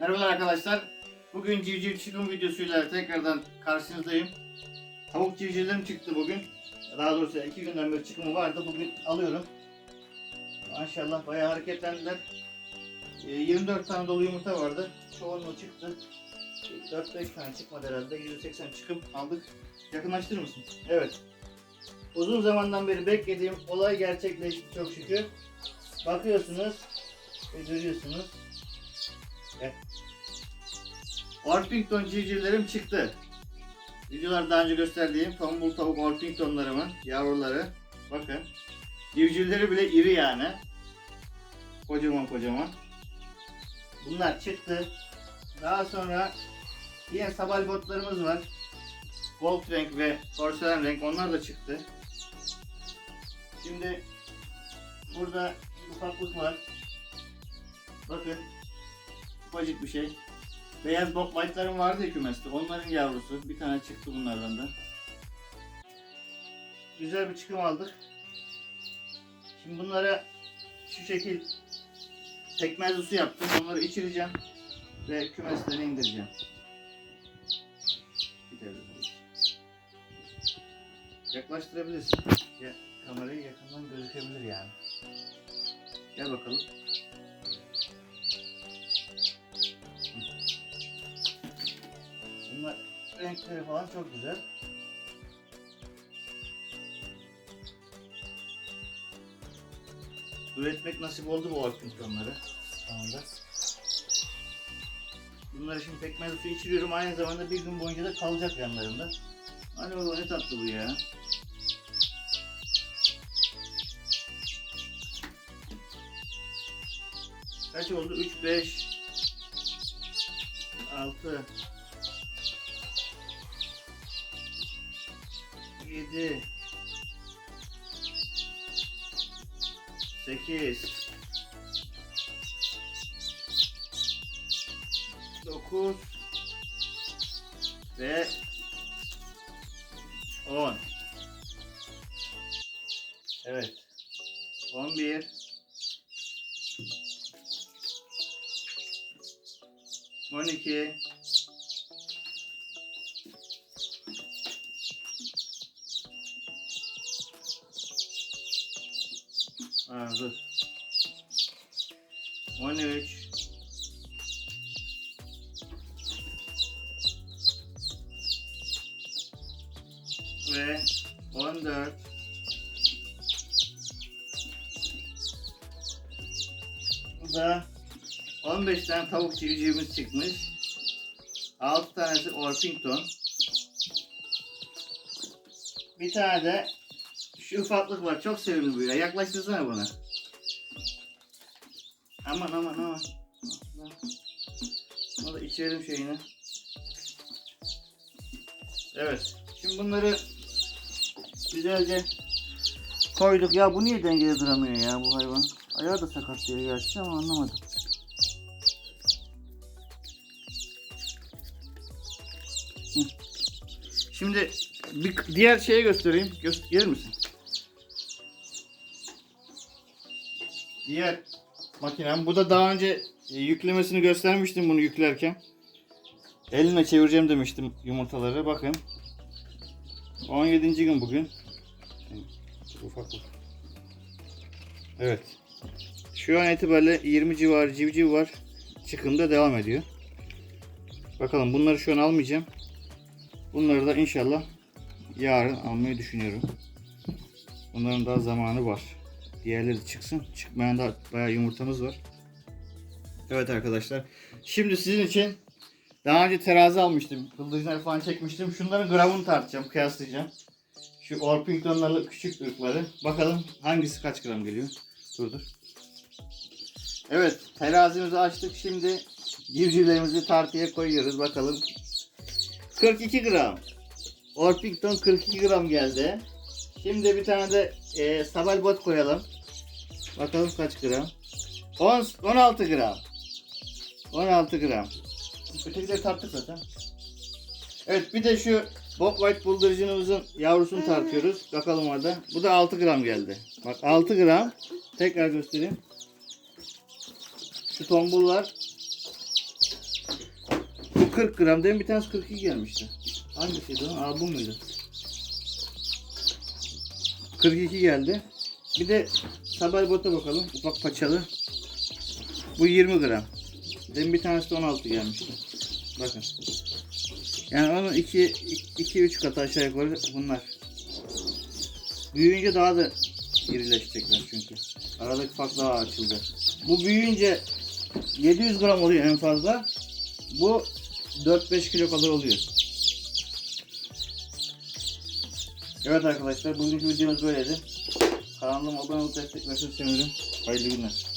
Merhabalar arkadaşlar. Bugün civciv çıkım videosuyla tekrardan karşınızdayım. Tavuk civcivlerim çıktı bugün. Daha doğrusu iki günden beri çıkımı vardı. Bugün alıyorum. Maşallah bayağı hareketlendiler. Ee, 24 tane dolu yumurta vardı. Çoğunluğu çıktı. 4-5 tane çıkmadı herhalde. 180 çıkım aldık. Yakınlaştırır mısın? Evet. Uzun zamandan beri beklediğim olay gerçekleşti çok şükür. Bakıyorsunuz ve görüyorsunuz. Orpington civcivlerim çıktı. Videolarda daha önce gösterdiğim tombul tavuk Orpingtonlarımın yavruları. Bakın. Civcivleri bile iri yani. Kocaman kocaman. Bunlar çıktı. Daha sonra yine sabal botlarımız var. Gold renk ve porselen renk onlar da çıktı. Şimdi burada ufaklık var. Bakın. Ufacık bir şey. Beyaz bok white'larım vardı ya kümeste. Onların yavrusu. Bir tane çıktı bunlardan da. Güzel bir çıkım aldık. Şimdi bunlara şu şekil pekmezli su yaptım. Onları içireceğim. Ve kümeslerine indireceğim. Yaklaştırabilirsin. Ya, kamerayı yakından gözükebilir yani. Gel bakalım. Bunlar renkleri falan çok güzel. Üretmek nasip oldu bu Orpingtonları. Sonunda. Bunları şimdi pekmez su içiriyorum. Aynı zamanda bir gün boyunca da kalacak yanlarında. Hadi bakalım ne tatlı bu ya. Kaç oldu? 3, 5, 6, 7 8 9 ve 10 Evet. 11 12 Aa, dur. 13 ve 14 Bu da 15 tane tavuk civcivimiz çıkmış. 6 tanesi Orpington. Bir tane de şu ufaklık var. Çok sevimli bu ya. Yaklaştırsana buna. Aman aman aman. Bunu da şeyini. Evet. Şimdi bunları güzelce koyduk. Ya bu niye dengede duramıyor ya bu hayvan? Ayağı da sakat diye gerçi ama anlamadım. Şimdi bir diğer şeye göstereyim. Gösterir misin? Diğer makinem. Bu da daha önce e, yüklemesini göstermiştim bunu yüklerken. Eline çevireceğim demiştim yumurtaları. Bakın. 17. gün bugün. Ufaklık. Evet. Şu an itibariyle 20 civarı civciv var. Çıkımda devam ediyor. Bakalım bunları şu an almayacağım. Bunları da inşallah yarın almayı düşünüyorum. Bunların daha zamanı var. Diğerleri çıksın. Çıkmayan da bayağı yumurtamız var. Evet arkadaşlar. Şimdi sizin için daha önce terazi almıştım. Kıldırcınları falan çekmiştim. Şunların gramını tartacağım, kıyaslayacağım. Şu Orpington'larla küçük ırkları. Bakalım hangisi kaç gram geliyor. Dur dur. Evet, terazimizi açtık. Şimdi civcivlerimizi tartıya koyuyoruz. Bakalım. 42 gram. Orpington 42 gram geldi. Şimdi bir tane de e, sabal koyalım. Bakalım kaç gram. 10, 16 gram. 16 gram. Ötekileri tarttık zaten. Evet bir de şu Pop White bıldırcınımızın yavrusunu tartıyoruz. Bakalım orada. Bu da 6 gram geldi. Bak 6 gram. Tekrar göstereyim. Şu tombullar. Bu 40 gram. Demin bir tanesi 42 gelmişti. Hangisiydi o? Aa bu muydu? 42 geldi. Bir de sabah bota bakalım. Ufak paçalı. Bu 20 gram. Demin bir tanesi de 16 gelmişti. Bakın. Yani onun 2 2 3 katı aşağı yukarı bunlar. Büyüyünce daha da irileşecekler çünkü. Aradaki fark daha açılacak. Bu büyüyünce 700 gram oluyor en fazla. Bu 4-5 kilo kadar oluyor. Evet arkadaşlar bugünkü videomuz böyleydi. Kanalıma abone olup destek verirseniz sevinirim. Hayırlı günler.